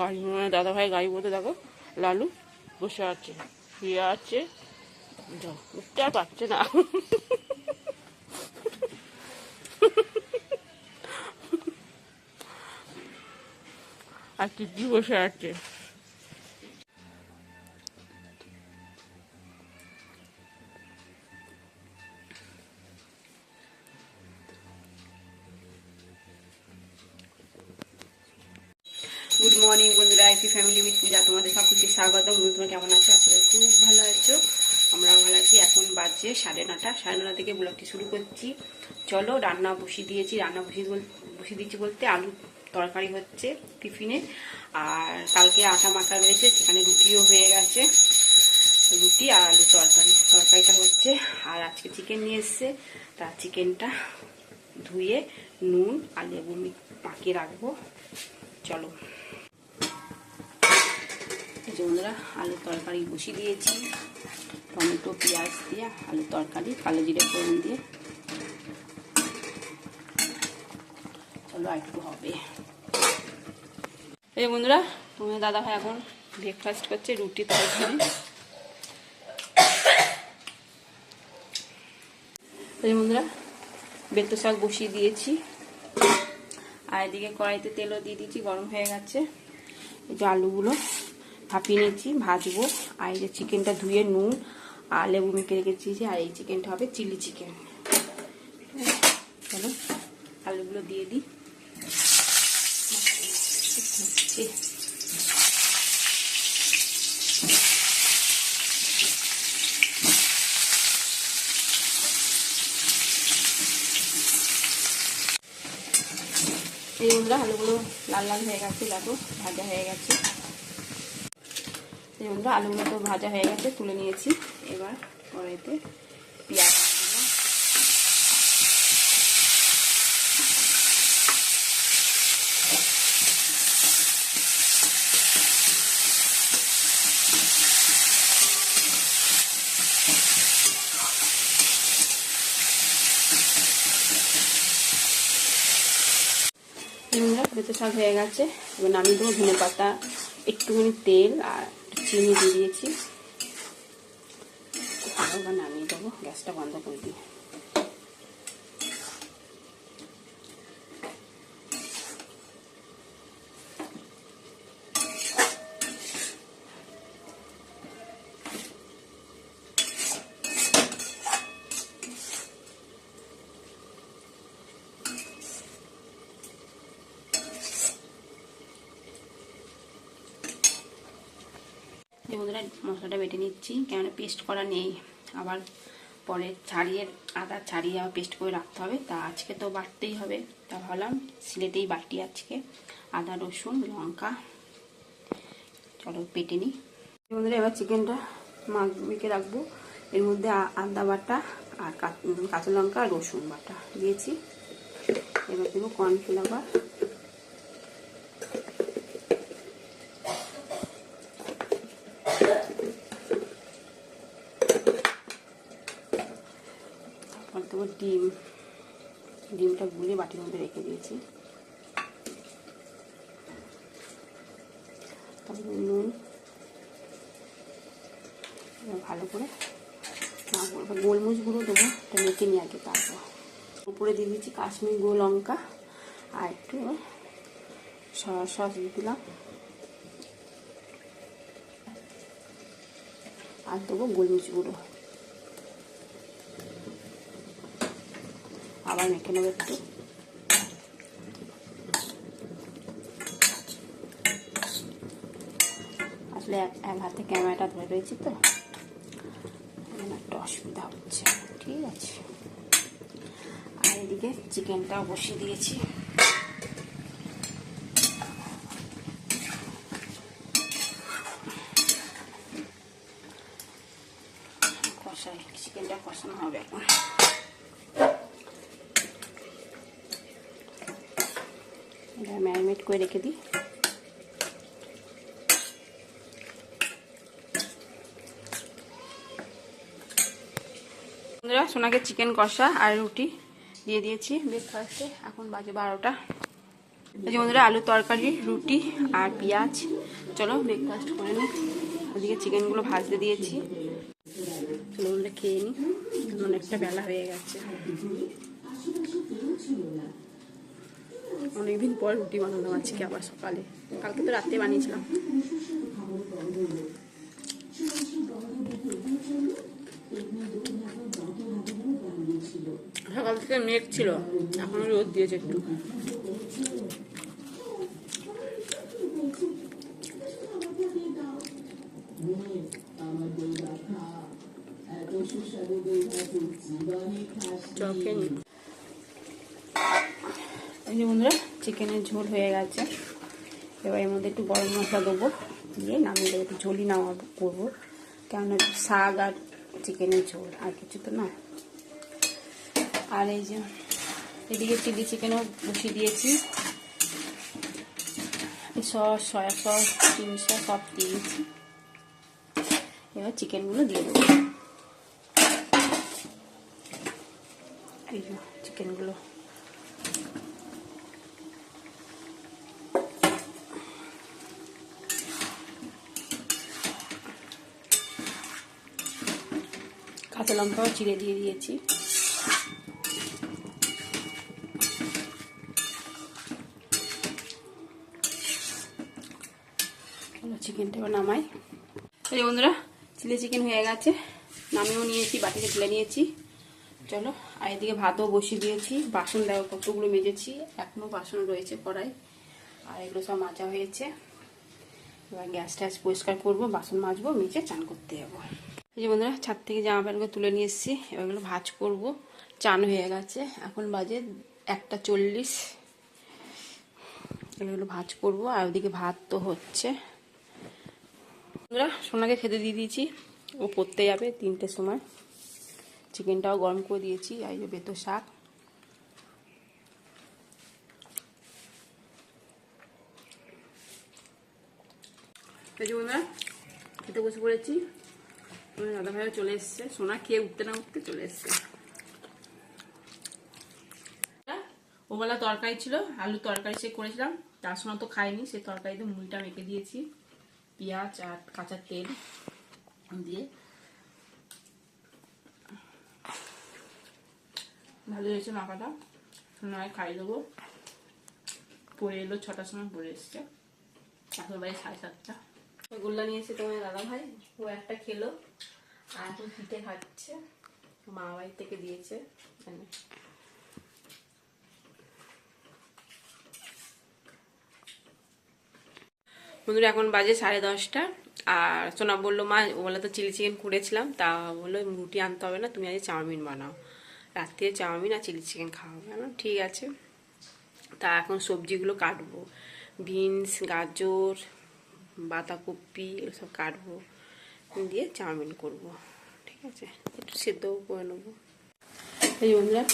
গাড়ি দাদা ভাই গাড়ি বলতে দেখো, লালু বসে আছে, শুয়ে আছে। উঠতে আর পারছে না। আর কি বসে আছে। গুড মর্নিং বন্ধুরা আইপি ফ্যামিলি উইথ পূজা তোমাদের সকলকে স্বাগত। বন্ধুরা কেমন আছো? আসলে খুব ভালো আছো। আমরা ভালো আছি। এখন বাজছে সাড়ে নটা। সাড়ে নটা থেকে ব্লগটি শুরু করছি। চলো, রান্না বসিয়ে দিয়েছি। রান্না বসিয়ে বসিয়ে দিচ্ছি বলতে আলু তরকারি হচ্ছে টিফিনে। আর কালকে আটা মাখা রয়েছে, সেখানে রুটিও হয়ে গেছে। রুটি আর আলু তরকারি তরকারিটা হচ্ছে। আর আজকে চিকেন নিয়ে এসছে। তার চিকেনটা ধুয়ে, নুন আর লেবু মাখিয়ে রাখব। চলো। যে বন্ধুরা, আলুর তরকারি বসিয়ে দিয়েছি। টমেটো, পেঁয়াজ দিয়ে আলুর তরকারি, কালো জিরে ফোড়ন দিয়ে। চলো একটু হবে। এই বন্ধুরা দাদা ভাই এখন ব্রেকফাস্ট করছে, রুটি তরকারি। এই বন্ধুরা, বেতো শাক বসিয়ে দিয়েছি। আর এদিকে কড়াইতে তেলও দিয়ে দিয়েছি, গরম হয়ে গেছে। এই যে আলুগুলো। ভাপিয়ে নিয়েছি, ভাজবো। আর এই যে চিকেনটা ধুয়ে নুন আর লেবু মেখে রেখেছি যে, আর এই চিকেনটা হবে চিলি চিকেন চলো, আলুগুলো দিয়ে দিই। এই বন্ধুরা, আলুগুলো লাল লাল হয়ে গেছে, দেখো, ভাজা হয়ে গেছে। এই বন্ধুরা, আলুগুলো তো ভাজা হয়ে গেছে, তুলে নিয়েছি। এবার কড়াইতে পেঁয়াজ শাক হয়ে গেছে। এবার নামিয়ে দেবো ধনে পাতা একটুখানি তেল আর চিনি দিয়ে দিয়েছি। নামিয়ে দেবো গ্যাসটা বন্ধ করে দিই। এই বন্ধুরা মশলাটা বেটে নিচ্ছি। কেননা পেস্ট করা নেই। আবার পরে ছাড়িয়ে, আদা ছাড়িয়ে আবার পেস্ট করে রাখতে হবে। তা আজকে তো বাটতেই হবে। তা ভাবলাম সিলেটেই বাটি আজকে। আদা, রসুন, লঙ্কা। চলো পেটে নিই। বন্ধুরা এবার চিকেনটা মাখ, মেখে রাখব। এর মধ্যে আদা বাটা আর কাঁচা লঙ্কা আর রসুন বাটা দিয়েছি। এবার দেবো কর্নফ্লাওয়ার তারপর দেবো ডিম। ডিমটা গুলে বাটির মধ্যে রেখে দিয়েছি। তারপরে নুন। ভালো করে মাখবো গোলমরিচ গুঁড়ো দেবো, এটা মেখে নিয়ে আগে তারপর। উপরে দিয়ে দিচ্ছি কাশ্মীর গো লঙ্কা। আর একটু সয়া সস দিয়ে দিলাম। আর দেবো গোলমরিচ গুঁড়ো। আবার মেখে নেব একটু। আসলে এক হাতে ক্যামেরাটা ধরে রয়েছি তো। একটু অসুবিধা হচ্ছে, ঠিক আছে। আর এদিকে চিকেনটাও বসিয়ে দিয়েছি। কষাই, চিকেনটা কষানো হবে এখন। এটা ম্যারিনেট করে রেখে দিই। বন্ধুরা, সোনাকে চিকেন কষা আর রুটি দিয়ে দিয়েছি। ব্রেকফাস্টে এখন বাজে বারোটা। এই যে বন্ধুরা আলু তরকারি, রুটি আর পেঁয়াজ। চলো ব্রেকফাস্ট করে নিই। ওদিকে চিকেনগুলো ভাজতে দিয়েছি। চলো খেয়ে নিই। অনেকটা বেলা হয়ে গেছে। অনেকদিন পর রুটি বানালাম আজকে আবার সকালে। কালকে তো রাতে বানিয়েছিলাম। সকাল থেকে মেঘ ছিল, এখন রোদ দিয়েছে একটু। চকে নি এই যে বন্ধুরা, চিকেনের ঝোল হয়ে গেছে। এবার এর মধ্যে একটু গরম মশলা দেবো, দিয়ে নামিয়ে দেবো, একটু ঝোলই নামা করব। কেননা শাক আর চিকেনের ঝোল, আর কিছু তো না। আর এই যে এদিকে চিলি চিকেনও বসিয়ে দিয়েছি। Sauce, soy sauce chilli sauce সব দিয়েছি। এবার চিকেনগুলো দিয়ে দেবো। এই চিকেনগুলো কাঁচা লঙ্কাও চিড়ে দিয়ে দিয়েছি। চিকেনটা এবার নামাই। এই বন্ধুরা চিলি চিকেন হয়ে গেছে। নামিয়েও নিয়েছি, বাটিতে তুলে নিয়েছি। চলো, আর এদিকে ভাতও বসিয়ে দিয়েছি। বাসন দেখো কতগুলো মেজেছি। এখনও বাসন রয়েছে কড়াই। আর এগুলো সব মাজা হয়েছে। এবার গ্যাস ট্যাস পরিষ্কার করব, বাসন মাজবো, মেজে চান করতে যাব। এই যে বন্ধুরা, ছাদ থেকে জামা প্যান্টগুলো তুলে নিয়ে এসেছি। এবারগুলো ভাজ করব। চান হয়ে গেছে। এখন বাজে একটা চল্লিশ। এগুলো ভাজ করব। আর ওদিকে ভাত তো হচ্ছে। বন্ধুরা, সোনাকে খেতে দিয়ে দিয়েছি। ও পড়তে যাবে তিনটের সময়। চিকেনটাও গরম করে দিয়েছি। আর যে বেতো শাক। বন্ধুরা, খেতে বসে পড়েছি। দাদা ভাইও চলে এসছে। সোনা খেয়ে উঠতে না উঠতে চলে এসছে। ওবেলা তরকারি ছিল, আলু তরকারি সে করেছিলাম। তার সময় তো খাইনি সে তরকারিতে মুলটা মেখে দিয়েছি। পেঁয়াজ আর কাঁচা তেল দিয়ে। ভালো হয়েছে মাখাটা। নয় খাই দেবো। পড়ে এলো ছটার সময় পড়ে এসছে। এখন বাড়ি সাড়ে সাতটা। গোল্লা নিয়েছে তোমার দাদা ভাই, ও একটা খেলো। আর এখন পিঠে খাচ্ছে মা বাড়ি থেকে দিয়েছে এখানে। বন্ধুরা, এখন বাজে সাড়ে দশটা। আর সোনা বলল, মা, ও বলে তো চিলি চিকেন করেছিলাম তা বলল, রুটি আনতে হবে না, তুমি আজ চাউমিন বানাও। রাত্রে চাউমিন আর চিলি চিকেন খাওয়া হবে। ঠিক আছে। তা এখন সবজিগুলো কাটবো। বিনস, গাজর বাঁধাকপি, এগুলো সব কাটবো, দিয়ে চাউমিন করব, ঠিক আছে? একটু সেদ্ধও করে নেব। এই বন্ধুরা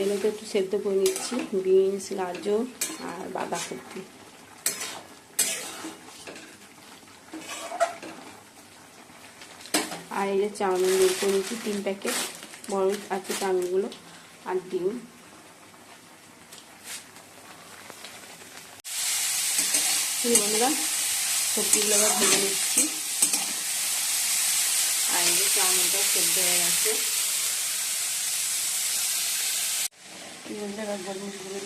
এগুলোকে একটু সেদ্ধ করে নিচ্ছি, বিনস, গাজর আর বাঁধাকপি। আর এই যে চাউমিন বের করে নিচ্ছি, তিন প্যাকেট, বড় আছে চাউমিনগুলো আর ডিম। বন্ধুরা সবজিগুলো আবার ভেজে নিচ্ছি। আর এই যে চাউমিনটা সেদ্ধ হয়ে গেছে। এবার গোলমরিচ গুঁড়ো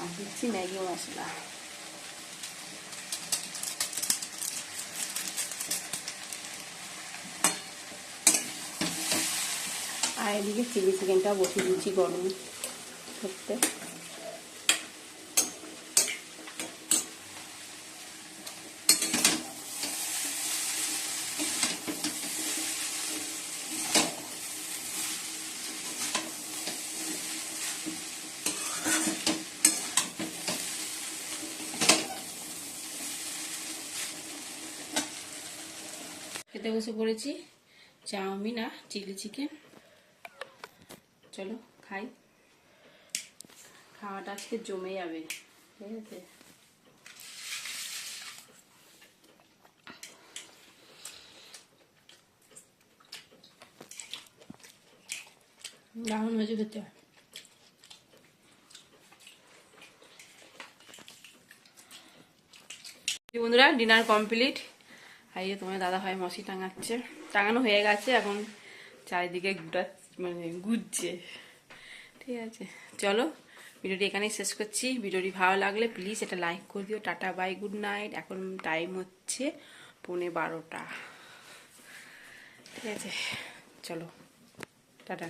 আর দিচ্ছি ম্যাগি মশলা। আর এদিকে চিলি চিকেনটা বসিয়ে দিচ্ছি গরম। করতে। খেতে বসে পড়েছি চাউমিন আর চিলি চিকেন। চলো খাই। খাওয়াটা আজকে জমে যাবে, ঠিক আছে? দারুণ হয়েছে খেতে। বন্ধুরা, ডিনার কমপ্লিট। আর তোমার দাদা ভাই মশি টাঙাচ্ছে। টাঙানো হয়ে গেছে, এখন চারিদিকে ঘুরা মানে ঘুরছে ঠিক আছে, চলো। ভিডিওটি এখানেই শেষ করছি। ভিডিওটি ভালো লাগলে প্লিজ এটা লাইক করে দিও। টাটা বাই গুড নাইট এখন টাইম হচ্ছে পৌনে বারোটা। ঠিক আছে, চলো। টাটা।